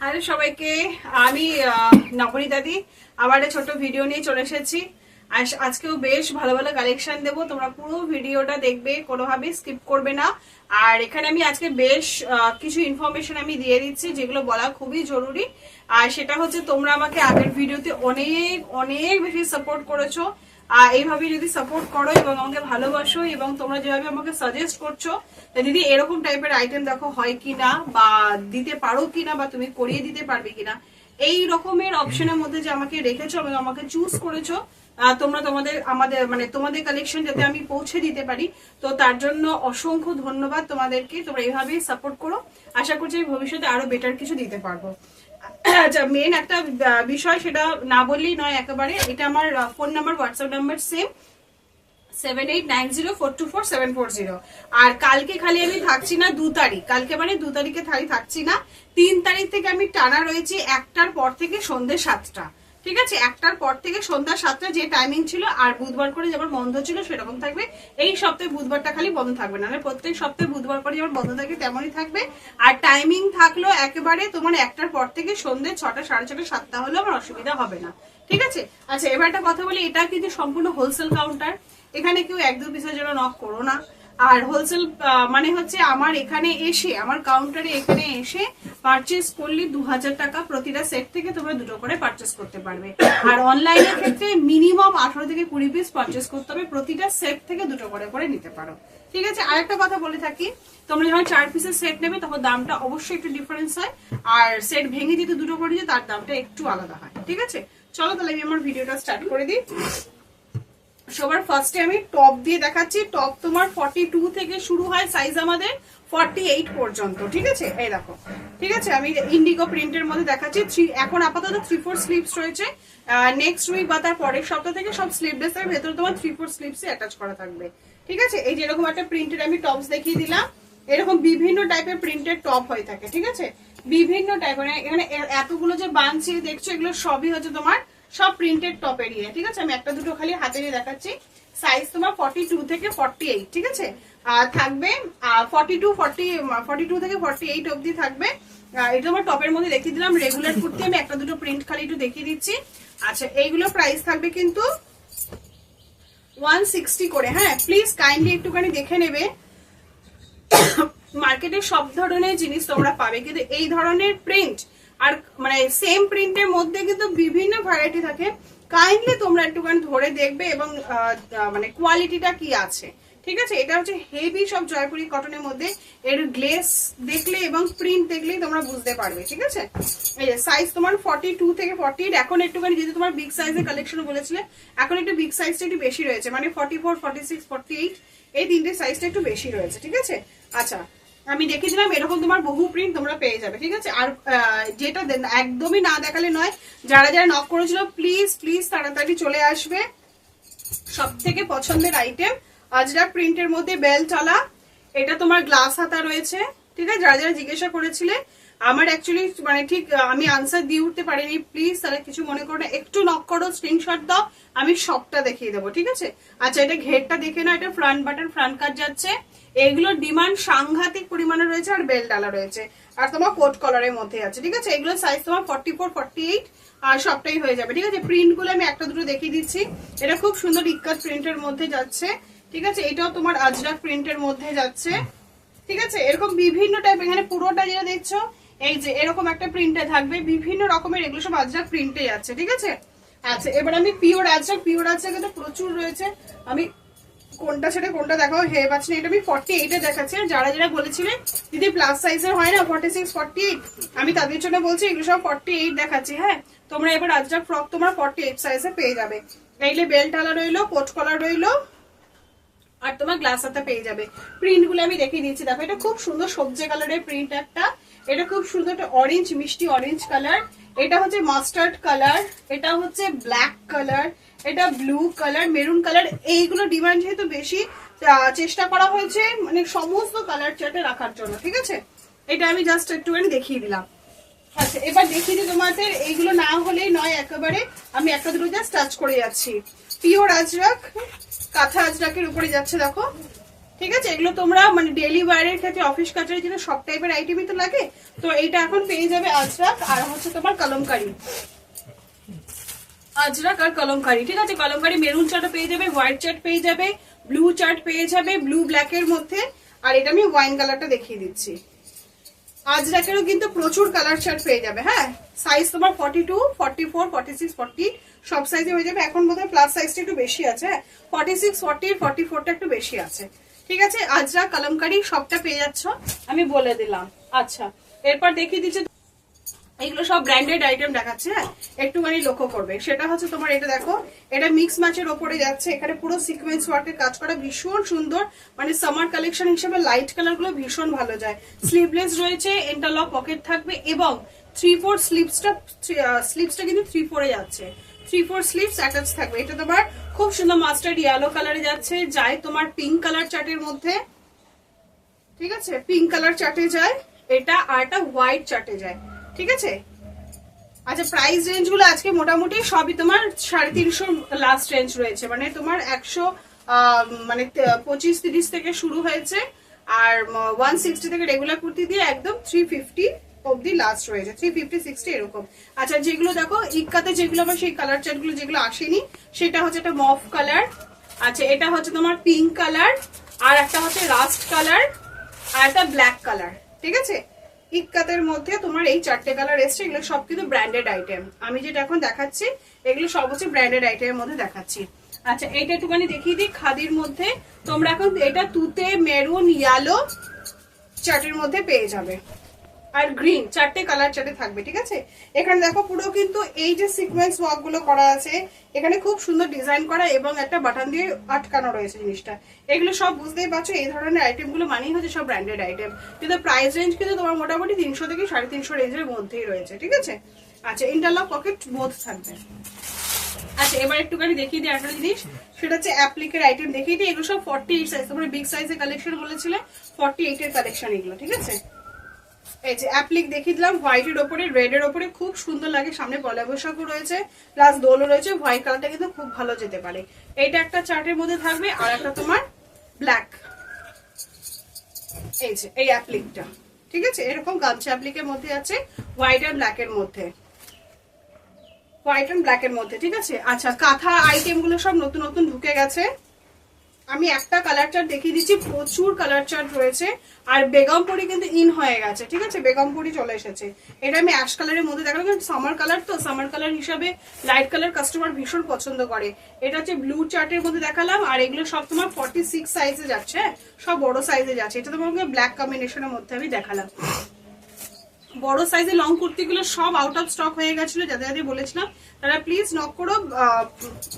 Hello সবাইকে, আমি নবনী দাদি। আবার ছোট ভিডিও নিয়ে চলে এসেছি। আজ- আজকেও বেশ ভালো ভালো কালেকশন দেবো। তোমরা পুরো ভিডিওটা দেখবে, কোনোভাবে স্কিপ করবে না। আর এখানে আমি আজকে বেশ কিছু ইনফরমেশন আমি দিয়ে দিচ্ছি, যেগুলো বলা খুবই জরুরি। আর সেটা হচ্ছে, তোমরা আমাকে আগের ভিডিওতে অনেক অনেক বেশি সাপোর্ট করেছ। এইভাবে যদি সাপোর্ট করো এবং আমাকে ভালোবাসো এবং তোমরা যেভাবে আমাকে সাজেস্ট করছ দিদি এরকম টাইপের আইটেম দেখো হয় কিনা বা দিতে পারো কিনা বা তুমি করিয়ে দিতে পারবে কিনা। এই রকমের অপশনের মধ্যে যে আমাকে রেখেছো এবং আমাকে চুজ করেছ তোমরা তোমাদের, আমাদের মানে তোমাদের কালেকশন যাতে আমি পৌঁছে দিতে পারি, তো তার জন্য অসংখ্য ধন্যবাদ তোমাদেরকে। তোমরা এইভাবেই সাপোর্ট করো। আশা করছি ভবিষ্যতে আরও বেটার কিছু দিতে পারব। আচ্ছা মেন একটা বিষয় সেটা না বললেই নয় একেবারে। এটা আমার phone number WhatsApp number same seven eight nine zero four two four seven four zero আর কালকে খালি আমি থাকছি না দু তারিখ। কালকে মানে দু তারিখে খালি থাকছি না। তিন তারিখ থেকে আমি টানা রয়েছি একটার পর থেকে সন্ধ্যে সাতটা। ঠিক আছে? একটার পর থেকে সন্ধ্যা সাতটা যে টাইমিং ছিল, আর বুধবার করে যেমন বন্ধ ছিল সেরকম থাকবে। এই সপ্তাহে বুধবারটা খালি বন্ধ থাকবে না। প্রত্যেক সপ্তাহে বুধবার করে যেমন বন্ধ থাকে তেমনই থাকবে। আর টাইমিং থাকল একেবারে তোমার একটার পর থেকে সন্ধ্যে ছটা, সাড়ে ছটা, সাতটা হলে আমার অসুবিধা হবে না। ঠিক আছে? আচ্ছা এবার একটা কথা বলি। এটা কিন্তু সম্পূর্ণ হোলসেল কাউন্টার এখানে কেউ এক দু পিসের জন্য নক করো না। আর হোলসেল মানে হচ্ছে আমার এখানে এসে, আমার কাউন্টারে এখানে এসে পারচেস করলে দু হাজার টাকা প্রতিটা সেট থেকে তোমরা দুটো করে পারচেস করতে পারবে। আর অনলাইনের ক্ষেত্রে মিনিমাম আঠারো থেকে কুড়ি পিস পারচেস করতে হবে, প্রতিটা সেট থেকে দুটো করে করে নিতে পারো। ঠিক আছে? আরেকটা কথা বলে থাকি, তোমরা যখন চার পিসের সেট নেবে, তখন দামটা অবশ্যই একটু ডিফারেন্স হয়। আর সেট ভেঙে দিতে দুটো করে দিয়ে তার দামটা একটু আলাদা হয়। ঠিক আছে? চলো তাহলে আমি আমার ভিডিওটা স্টার্ট করে দিই। সবার ফার্স্টে আমি টপ দিয়ে দেখাচ্ছি। টপ তোমার ফর্টি টু থেকে শুরু হয় সাইজ আমাদের ফর্টি এইট পর্যন্ত, ঠিক আছে? এই দেখো, ঠিক আছে? আমি ইন্ডিগো প্রিন্টের মধ্যে দেখাচ্ছি। থ্রি এখন আপাতত থ্রি ফোর স্লিপস রয়েছে। নেক্সট উইক বা তার পরের সপ্তাহ থেকে সব স্লিপলেস এর ভেতরে তোমার থ্রি ফোর স্লিপসে অ্যাটাচ করা থাকবে। ঠিক আছে? এই যে এরকম একটা প্রিন্টের আমি টপস দেখিয়ে দিলাম, এরকম বিভিন্ন টাইপের প্রিন্টের টপ হয়ে থাকে, ঠিক আছে? বিভিন্ন টাইপের এখানে এ- এতগুলো যে বানছি দেখছ, এগুলো সবই হচ্ছে তোমার সব প্রিন্টেড টপের ইয়ে ঠিক আছে? আমি একটা দুটো খালি হাতে নিয়ে দেখাচ্ছি। সাইজ তোমার ফর্টি টু থেকে ফর্টি এইট ঠিক আছে? আর থাকবে forty two forty forty two থেকে ফর্টি এইট অব্দি থাকবে এটা আমার টপের মধ্যে দেখিয়ে দিলাম। রেগুলার কুর্তি আমি একটা দুটো প্রিন্ট খালি একটু দেখিয়ে দিচ্ছি। আচ্ছা এইগুলো প্রাইস থাকবে কিন্তু ওয়ান সিক্সটি করে। হ্যাঁ প্লিজ কাইন্ডলি একটুখানি দেখে নেবে। মার্কেটে সব ধরনের জিনিস তোমরা পাবে। কিন্তু এই ধরনের প্রিন্ট আর মানে সেম প্রিন্টের মধ্যে কিন্তু বিভিন্ন ভ্যারাইটি থাকে। কাইন্ডলি তোমরা একটুখানি ধরে দেখবে এবং মানে কোয়ালিটিটা কি আছে। ঠিক আছে? এটা হচ্ছে হেভি সব জয়পুরি কটনের মধ্যে। এর গ্লেস দেখলে এবং প্রিন্ট দেখলেই তোমরা বুঝতে পারবে। ঠিক আছে? সাইজ তোমার ফর্টি টু থেকে ফর্টি এখন একটুখানি যেহেতু তোমার বিগ সাইজের কালেকশন বলেছিলে, এখন একটু বিগ সাইজটা একটু বেশি রয়েছে। মানে forty four forty six forty eight এই তিনটে সাইজটা একটু বেশি রয়েছে। ঠিক আছে? আচ্ছা আমি দেখেছিলাম, এরকম তোমার বহু প্রিন্ট তোমরা পেয়ে যাবে, ঠিক আছে? আর যেটা একদমই না দেখালে নয়, যারা যারা নক করেছিল প্লিজ প্লিজ তাড়াতাড়ি চলে আসবে। সব থেকে পছন্দের আইটেম আজরা প্রিন্টের মধ্যে বেলটালা এটা তোমার গ্লাস হাতা রয়েছে, ঠিক আছে? যারা যারা জিজ্ঞাসা করেছিলে, আমার অ্যাকচুয়ালি মানে ঠিক, আমি আনসার দিয়ে উঠতে পারিনি প্লিজ তারা কিছু মনে করো না, একটু নক করো স্ক্রিনশট দাও, আমি সবটা দেখিয়ে দেবো, ঠিক আছে? আচ্ছা এটা ঘেরটা দেখে না এটা ফ্রন্ট বাটন ফ্রন্ট কাট যাচ্ছে। এগুলোর ডিমান্ড সাংঘাতিক পরিমাণে রয়েছে আর বেল ডালা রয়েছে। আর তোমার কোট কলারের মধ্যে আছে, ঠিক আছে? এগুলোর সাইজ তোমার ফর্টি ফোর ফর্টি এইট আর সবটাই হয়ে যাবে, ঠিক আছে? প্রিন্টগুলো আমি একটা দুটো দেখিয়ে দিচ্ছি। এটা খুব সুন্দর ইক্কাত প্রিন্টের মধ্যে যাচ্ছে, ঠিক আছে? এটাও তোমার আজরাক প্রিন্টের মধ্যে যাচ্ছে, ঠিক আছে? এরকম বিভিন্ন টাইপ এখানে পুরোটা যেটা দেখছ, এই যে এরকম একটা প্রিন্টে থাকবে, বিভিন্ন রকমের এগুলো সব আজরাক প্রিন্টে যাচ্ছে ঠিক আছে? আচ্ছা এবার আমি পিওর আজরাক পিওর আজরাক কিন্তু প্রচুর রয়েছে। আমি কোনটা ছেড়ে কোনটা দেখাও, হে পাচ্ছি না এটা আমি ফর্টি এইটে দেখাচ্ছি। যারা যারা বলেছিলেন দিদি প্লাস সাইজের হয় না ফর্টি সিক্স ফর্টি এইট আমি তাদের জন্য বলছি, এগুলো সব ফর্টি এইট দেখাচ্ছি হ্যাঁ? তোমরা এবার আজরাক ফ্রক তোমরা ফর্টি এইট সাইজে পেয়ে যাবে। এইলে বেল্ট আলা রইল কোট কলার রইল, আর তোমার গ্লাস হাতে পেয়ে যাবে। প্রিন্টগুলো আমি দেখিয়ে দিচ্ছি। দেখো, এটা খুব সুন্দর সবজি কালারের প্রিন্ট একটা। এটা খুব সুন্দর একটা অরেঞ্জ মিষ্টি অরেঞ্জ কালার এটা হচ্ছে মাস্টার্ড কালার এটা হচ্ছে ব্ল্যাক কালার এটা ব্লু কালার মেরুন কালার এইগুলো ডিমান্ড যেহেতু বেশি চেষ্টা করা হয়েছে মানে সমস্ত কালার চার্টে রাখার জন্য, ঠিক আছে? এটা আমি জাস্ট একটুখানি দেখিয়ে দিলাম। আচ্ছা এবার দেখিয়ে দিই তোমাদের, এইগুলো না হলেই নয় একেবারে, আমি একটা দুটো জাস্ট টাচ করে যাচ্ছি। পিওর আজরাক, কাঁথা আজরাকের উপরে যাচ্ছে, দেখো। ঠিক আছে? এগুলো তোমরা মানে ডেলি ওয়ারের ক্ষেত্রে অফিস কাচারের জন্য সব টাইপের আইটেমই তো লাগে। তো এইটা এখন পেয়ে যাবে আজরাক আর হচ্ছে তোমার কলমকারি। আজরাক আর কলমকারি, ঠিক আছে? কলমকারি মেরুন চার্টও পেয়ে যাবে হোয়াইট চার্ট পেয়ে যাবে ব্লু চার্ট পেয়ে যাবে ব্লু ব্ল্যাক এর মধ্যে। আর এটা আমি ওয়াইন কালারটা দেখিয়ে দিচ্ছি। আজরাকেরও কিন্তু প্রচুর কালার চার্ট পেয়ে যাবে হ্যাঁ? সাইজ তোমার forty two forty four forty six forty সব সাইজে হয়ে যাবে। এখন বোধহয় প্লাস সাইজটা একটু বেশি আছে হ্যাঁ? ফর্টি সিক্স ফর্টি ফর্টি ফোরটা একটু বেশি আছে। ঠিক আছে? আজরা কলমকারি সবটা পেয়ে যাচ্ছ। আমি বলে দিলাম। আচ্ছা এরপর দেখিয়ে দিচ্ছি এগুলো সব ব্র্যান্ডেড আইটেম দেখাচ্ছে হ্যাঁ? একটুখানি লক্ষ্য করবে। সেটা হচ্ছে তোমার এটা দেখো, এটা মিক্স ম্যাচের ওপরে যাচ্ছে। এখানে পুরো সিকোয়েন্স ওয়ার্কের কাজ করা ভীষণ সুন্দর। মানে সামার কালেকশন হিসেবে লাইট কালারগুলো ভীষণ ভালো যায়। স্লিভলেস রয়েছে ইন্টারলক পকেট থাকবে এবং থ্রি ফোর স্লিভসটা স্লিভসটা কিন্তু থ্রি ফোরে যাচ্ছে। থ্রি ফোর স্লিভস অ্যাটাচ থাকবে। এটা তোমার খুব সুন্দর মাস্টার্ড ইয়েলো কালারে যাচ্ছে, যায় তোমার পিঙ্ক কালার চার্টের মধ্যে। ঠিক আছে? পিঙ্ক কালার চার্টে যায়, এটা আর একটা হোয়াইট চার্টে যায়। ঠিক আছে? আচ্ছা প্রাইস রেঞ্জগুলো আজকে মোটামুটি সবই তোমার সাড়ে তিনশো লাস্ট রেঞ্জ রয়েছে। মানে তোমার একশো মানে পঁচিশ, তিরিশ থেকে শুরু হয়েছে। আর ওয়ান সিক্সটি থেকে রেগুলার কুর্তি দিয়ে একদম থ্রি ফিফটি অব্দি লাস্ট রয়েছে থ্রি ফিফটি সিক্সটি এরকম। আচ্ছা যেগুলো দেখো, ইক্কাতে যেগুলো আমার সেই কালার চার্টগুলো যেগুলো আসেনি, সেটা হচ্ছে একটা মফ কালার আচ্ছা এটা হচ্ছে তোমার পিঙ্ক কালার আর একটা হচ্ছে রাস্ট কালার আর একটা ব্ল্যাক কালার ঠিক আছে? ইক্কাতের মধ্যে তোমার এই চারটে কালার এসছে, এগুলো সব কিন্তু ব্র্যান্ডেড আইটেম আমি যেটা এখন দেখাচ্ছি, এগুলো সব হচ্ছে ব্র্যান্ডেড আইটেমের মধ্যে দেখাচ্ছি। আচ্ছা এইটা একটুখানি দেখিয়ে দিই, খাদির মধ্যে তোমরা এখন এটা তুতে, মেরুন ইয়ালো চার্টের মধ্যে পেয়ে যাবে। আর গ্রিন চারটে কালার চারটে থাকবে, ঠিক আছে? এখানে দেখো পুরো কিন্তু এই যে সিকোয়েন্স ওয়ার্কগুলো করা আছে, এখানে খুব সুন্দর ডিজাইন করা এবং একটা বাটন দিয়ে আটকানো রয়েছে জিনিসটা। এগুলো সব বুঝতেই পারছ, এই ধরনের আইটেমগুলো মানেই হচ্ছে সব ব্র্যান্ডেড আইটেম কিন্তু প্রাইস রেঞ্জ কিন্তু তোমার মোটামুটি তিনশো থেকে সাড়ে তিনশো রেঞ্জের মধ্যেই রয়েছে, ঠিক আছে? আচ্ছা ইন্টারলক পকেট বোধ থাকবে। আচ্ছা এবার একটুখানি দেখিয়ে দিই একটা জিনিস, সেটা হচ্ছে অ্যাপ্লিকের আইটেম দেখিয়ে দিই, এগুলো সব ফর্টি এইট সাইজ তোমরা বিগ সাইজের কালেকশন বলেছিলে ফর্টি এইট এর কালেকশন এগুলো, ঠিক আছে? এই যে অ্যাপ্লিক দেখিয়ে দিলাম হোয়াইটের ওপরে রেড এর ওপরে খুব সুন্দর লাগে, সামনে পয়লা বৈশাখও রয়েছে প্লাস দোলও রয়েছে হোয়াইট কালারটা কিন্তু খুব ভালো যেতে পারে। এইটা একটা চার্টের মধ্যে থাকবে, আর একটা তোমার ব্ল্যাক এই যে, এই অ্যাপ্লিকটা ঠিক আছে? এরকম গামছা অ্যাপ্লিকের মধ্যে আছে হোয়াইট আর ব্ল্যাক এর মধ্যে। হোয়াইট অ্যান্ড ব্ল্যাক এর মধ্যে, ঠিক আছে? আচ্ছা কাঁথা আইটেমগুলো সব নতুন নতুন ঢুকে গেছে। আমি একটা কালার চার্ট দেখিয়ে দিচ্ছি, প্রচুর কালার চার্ট রয়েছে, আর বেগমপুরি কিন্তু ইন হয়ে গেছে, ঠিক আছে? বেগমপুরি চলে এসেছে। এটা আমি অ্যাশ কালারের মধ্যে দেখালাম কারণ সামার কালার তো সামার কালার হিসাবে লাইট কালার কাস্টমার ভীষণ পছন্দ করে। এটা হচ্ছে ব্লু চার্টের মধ্যে দেখালাম, আর এগুলো সব তোমার ফর্টি সিক্স সাইজে যাচ্ছে হ্যাঁ? সব বড় সাইজে যাচ্ছে। এটা তোমাকে ব্ল্যাক কম্বিনেশনের মধ্যে আমি দেখালাম। বড় সাইজের লং কুর্তিগুলো সব আউট অফ স্টক হয়ে গেছিল, যাদের যাদের বলেছিলাম, তারা প্লিজ নক করো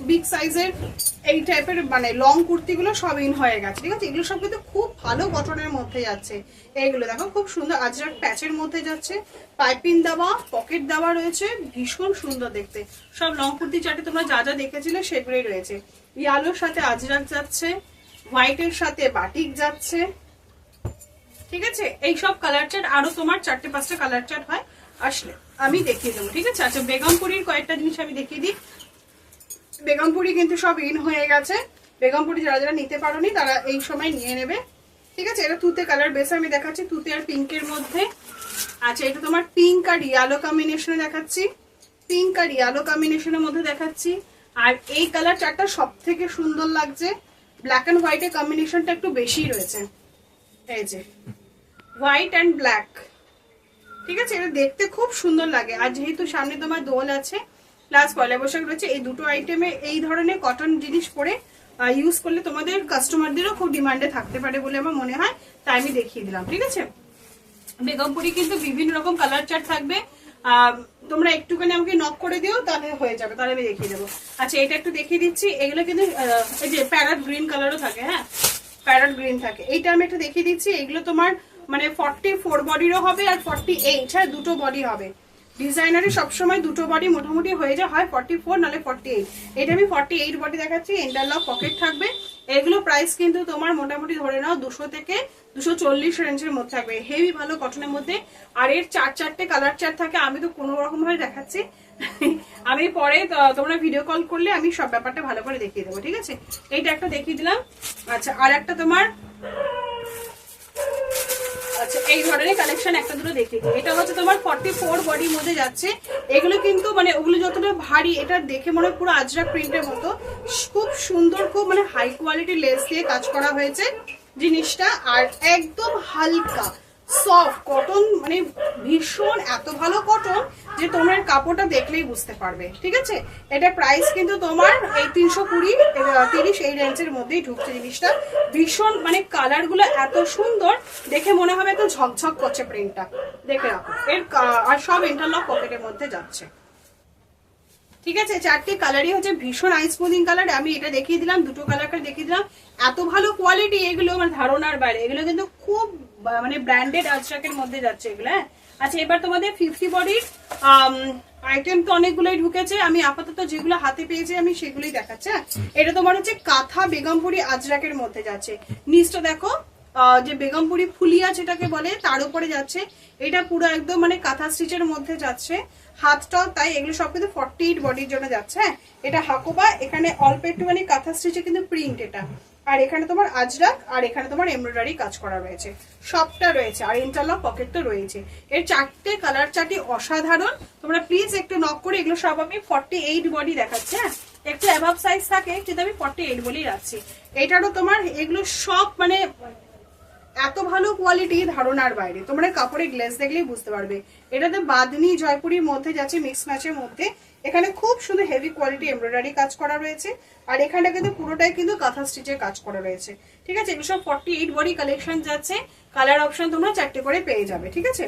বিগ সাইজের এই টাইপের মানে লং কুর্তিগুলো সব ইন হয়ে গেছে, ঠিক আছে? এগুলো সব কিন্তু খুব ভালো গঠনের মধ্যে যাচ্ছে। এইগুলো দেখো, খুব সুন্দর আজরাক প্যাচের মধ্যে যাচ্ছে, পাইপিং দেওয়া পকেট দেওয়া রয়েছে, ভীষণ সুন্দর দেখতে। সব লং কুর্তি চাটে তোমরা যা যা দেখেছিলে সেগুলোই রয়েছে। ইয়ালোর সাথে আজরাক যাচ্ছে হোয়াইটের সাথে বাটিক যাচ্ছে। ঠিক আছে? এই সব কালার চার্ট আরও তোমার চারটে পাঁচটা কালার চার্ট হয়, আসলে আমি দেখিয়ে দেবো, ঠিক আছে? আচ্ছা বেগমপুরির কয়েকটা জিনিস আমি দেখিয়ে দিই। বেগমপুরি কিন্তু সব ইন হয়ে গেছে। বেগমপুরি যারা যারা নিতে পারোনি, তারা এই সময় নিয়ে নেবে। ঠিক আছে? এটা তুতে কালার বেস আমি দেখাচ্ছি, তুতে আর পিঙ্কের মধ্যে। আচ্ছা এটা তোমার পিঙ্ক আর ইয়ালো কম্বিনেশনে দেখাচ্ছি। পিঙ্ক আর ইয়ালো কম্বিনেশনের মধ্যে দেখাচ্ছি। আর এই কালার চারটা সব থেকে সুন্দর লাগছে। ব্ল্যাক অ্যান্ড হোয়াইটের কম্বিনেশনটা একটু বেশি রয়েছে। এই যে হোয়াইট অ্যান্ড ব্ল্যাক। ঠিক আছে? এটা দেখতে খুব সুন্দর লাগে। আর যেহেতু সামনে তোমার দোল আছে প্লাস পয়লা বৈশাখ রয়েছে, এই দুটো আইটেমে এই ধরনের কটন জিনিস পরে ইউজ করলে তোমাদের কাস্টমারদেরও খুব ডিমান্ডে থাকতে পারে বলে আমার মনে হয়। তাই আমি দেখিয়ে দিলাম, ঠিক আছে? বেগমপুরি কিন্তু বিভিন্ন রকম কালার চার্ট থাকবে। তোমরা একটুখানি আমাকে নক করে দিও, তাহলে হয়ে যাবে, তাহলে আমি দেখিয়ে দেবো। আচ্ছা এটা একটু দেখিয়ে দিচ্ছি। এগুলো কিন্তু এই যে প্যারাট গ্রিন কালারও থাকে হ্যাঁ? প্যারাট গ্রিন থাকে। এইটা আমি একটু দেখিয়ে দিচ্ছি। এগুলো তোমার মানে ফর্টি ফোর বডিরও হবে আর ফর্টি এইট হ্যাঁ দুটো বডি হবে। ডিজাইনারে সবসময় দুটো বডি মোটামুটি হয়ে যায় হয় ফর্টি ফোর নাহলে ফর্টি এইট এটা আমি ফর্টি এইট বডি দেখাচ্ছি ইন্টারলক পকেট থাকবে। এগুলো প্রাইস কিন্তু তোমার মোটামুটি ধরে নাও দুশো থেকে দুশো চল্লিশ রেঞ্জের মধ্যে থাকবে। হেভি ভালো কটনের মধ্যে। আর এর চার চারটে কালার চার থাকে, আমি তো কোনো রকম ভাবে দেখাচ্ছি। আমি পরে তোমরা ভিডিও কল করলে আমি সব ব্যাপারটা ভালো করে দেখিয়ে দেবো, ঠিক আছে? এইটা একটা দেখিয়ে দিলাম। আচ্ছা আর একটা তোমার এই ধরনের কালেকশন একটা দুটো এটা হচ্ছে তোমার ফর্টি ফোর মধ্যে যাচ্ছে। এগুলো কিন্তু মানে ওগুলো যতটা ভারী, এটা দেখে মনে মতো। খুব সুন্দর, খুব মানে হাই কোয়ালিটি লেস দিয়ে কাজ করা হয়েছে জিনিসটা। আর একদম হালকা সফট কটন মানে ভীষণ এত ভালো কটন যে তোমার কাপড়টা দেখলেই বুঝতে পারবে, ঠিক আছে? এটা প্রাইস কিন্তু তোমার এই তিনশো কুড়ি তিরিশ এই রেঞ্জের মধ্যেই ঢুকছে জিনিসটা। ভীষণ মানে কালারগুলো এত সুন্দর, দেখে মনে হবে এত ঝকঝক করছে প্রিন্টটা দেখে রাখো। এর আর সব ইন্টারলক পকেটের মধ্যে যাচ্ছে। ঠিক আছে? চারটে কালারই হচ্ছে ভীষণ আইস স্মুদিং কালার আমি এটা দেখিয়ে দিলাম, দুটো কালার দেখিয়ে দিলাম। এত ভালো কোয়ালিটি এগুলো আমার ধারণার বাইরে। এগুলো কিন্তু খুব মানে ব্র্যান্ডেড আজরাকের মধ্যে যাচ্ছে এগুলো হ্যাঁ? আচ্ছা এবার তোমাদের ফিফটি বডির আইটেম তো অনেকগুলোই ঢুকেছে। আমি আপাতত যেগুলো হাতে পেয়েছি আমি সেগুলোই দেখাচ্ছি হ্যাঁ? এটা তোমার হচ্ছে কাঁথা বেগমপুরি আজরাকের মধ্যে যাচ্ছে। নিচটা দেখো যে বেগমপুরি ফুলিয়া যেটাকে বলে তার উপরে যাচ্ছে। এটা পুরো একদম মানে কাঁথা স্টিচের মধ্যে যাচ্ছে। হাতটাও তাই এগুলো সব কিন্তু ফর্টি এইট বডির জন্য যাচ্ছে হ্যাঁ? এটা হাকোবা এখানে অল্প একটু মানে কাঁথা স্টিচে কিন্তু প্রিন্ট এটা। আর এখানে তোমার আজরাক আর এখানে তোমার এমব্রয়ডারি কাজ করা রয়েছে। সবটা রয়েছে, আর ইন্টারলক পকেট তো রয়েছে। এর চারটে কালার চারটি অসাধারণ। তোমরা প্লিজ একটু নক করে এগুলো সব আমি ফর্টি এইট বডি দেখাচ্ছি হ্যাঁ? একটু অ্যাভাব সাইজ থাকে, কিন্তু আমি ফর্টি এইট বলেই রাখছি। এটারও তোমার এগুলো সব মানে এত ভালো কোয়ালিটি ধারণার বাইরে। তোমরা কাপড়ে গ্লেস দেখলেই বুঝতে পারবে। এটাতে বাদনি জয়পুরির মধ্যে যাচ্ছে মিক্স ম্যাচের মধ্যে। এখানে খুব সুন্দর হেভি কোয়ালিটি এমব্রয়ডারি কাজ করা রয়েছে, আর এখানটা কিন্তু পুরোটাই কিন্তু কাঁথা স্টিচের কাজ করা রয়েছে। ঠিক আছে? এগুলো ফর্টি এইট বডি কালেকশন যাচ্ছে কালার অপশন তোমরা চারটে করে পেয়ে যাবে, ঠিক আছে?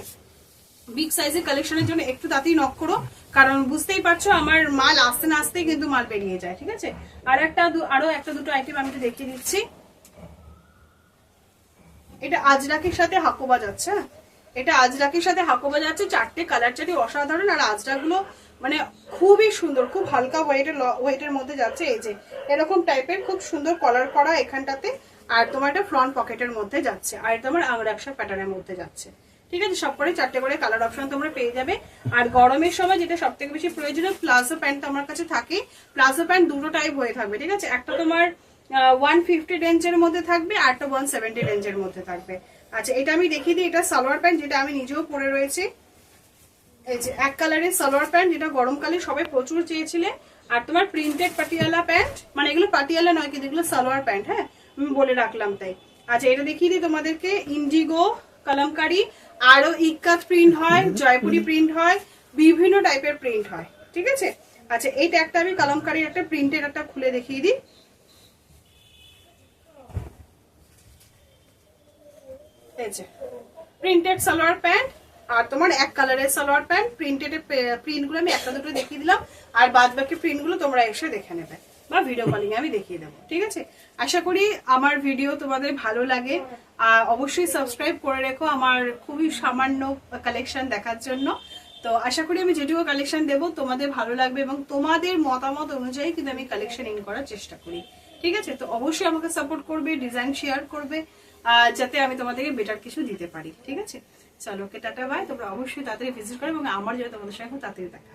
বিগ সাইজের কালেকশনের জন্য একটু তাড়াতাড়ি নক করো, কারণ বুঝতেই পারছ আমার মাল আসতে না আসতেই কিন্তু মাল বেরিয়ে যায়, ঠিক আছে? আর একটা আরও একটা দুটো আইটেম আমি দেখিয়ে দিচ্ছি। এটা আজরাকের সাথে হাকোবা যাচ্ছে হ্যাঁ? এটা আজরাকের সাথে হাকোবা যাচ্ছে, চারটে কালার চারটি অসাধারণ, আর আজরাগুলো মানে খুবই সুন্দর, খুব হালকা ওয়েটের ওয়েটের মধ্যে যাচ্ছে, এই যে এরকম টাইপের খুব সুন্দর কলার করা এখানটাতে, আর তোমার এটা ফ্রন্ট পকেটের মধ্যে যাচ্ছে, আর তোমার আংরাকশা প্যাটার্নের মধ্যে যাচ্ছে। ঠিক আছে সব করে চারটে করে কালার অপশন তোমরা পেয়ে যাবে। আর গরমের সময় যেটা সব থেকে বেশি প্রয়োজনীয়, প্লাজো প্যান্ট তো আমার কাছে থাকে, প্লাজো প্যান্ট দুটো টাইপ হয়ে থাকবে, ঠিক আছে? একটা তোমার ওয়ান ফিফটি রেঞ্জের মধ্যে থাকবে, আর একটা ওয়ান সেভেন্টি রেঞ্জের মধ্যে থাকবে। আচ্ছা এটা আমি দেখিয়ে দিই এটা সালোয়ার প্যান্ট যেটা আমি নিজেও পরে রয়েছি। এই যে এক কালারের সালোয়ার প্যান্ট যেটা গরমকালে সবাই প্রচুর চেয়েছিলে। আর তোমার প্রিন্টেড পাটিয়ালা প্যান্ট মানে এগুলো পাটিয়ালা নয় কিন্তু এগুলো সালোয়ার প্যান্ট হ্যাঁ? আমি বলে রাখলাম তাই। আচ্ছা এটা দেখিয়ে দিই তোমাদেরকে ইন্ডিগো কলমকারি আরও ইক্কাত প্রিন্ট হয় জয়পুরি প্রিন্ট হয় বিভিন্ন টাইপের প্রিন্ট হয় ঠিক আছে? আচ্ছা এই ট্যাগটা আমি কলমকারির একটা প্রিন্টের একটা খুলে দেখিয়ে দিই। প্রিন্টেড সালোয়ার প্যান্ট আর তোমার এক কালারের সালোয়ার প্যান্ট। প্রিন্টেড প্রিন্টগুলো আমি একটা দুটো দেখিয়ে দিলাম আর বাদ বাকি প্রিন্টগুলো তোমরা এসে দেখে নেবে বা ভিডিও কলিং আমি দেখিয়ে দেবো, ঠিক আছে? আশা করি আমার ভিডিও তোমাদের ভালো লাগে। আর অবশ্যই সাবস্ক্রাইব করে রেখো আমার খুবই সামান্য কালেকশন দেখার জন্য। তো আশা করি আমি যেটুকু কালেকশন দেবো তোমাদের ভালো লাগবে এবং তোমাদের মতামত অনুযায়ী কিন্তু আমি কালেকশন ইন করার চেষ্টা করি, ঠিক আছে? তো অবশ্যই আমাকে সাপোর্ট করবে ডিজাইন শেয়ার করবে। যাতে আমি তোমাদেরকে বেটার কিছু দিতে পারি, ঠিক আছে চলো, ওকে টাটা বাই তোমরা অবশ্যই তাড়াতাড়ি ভিজিট করো এবং আমার যেটা তোমাদের সঙ্গে তাড়াতাড়ি দেখা।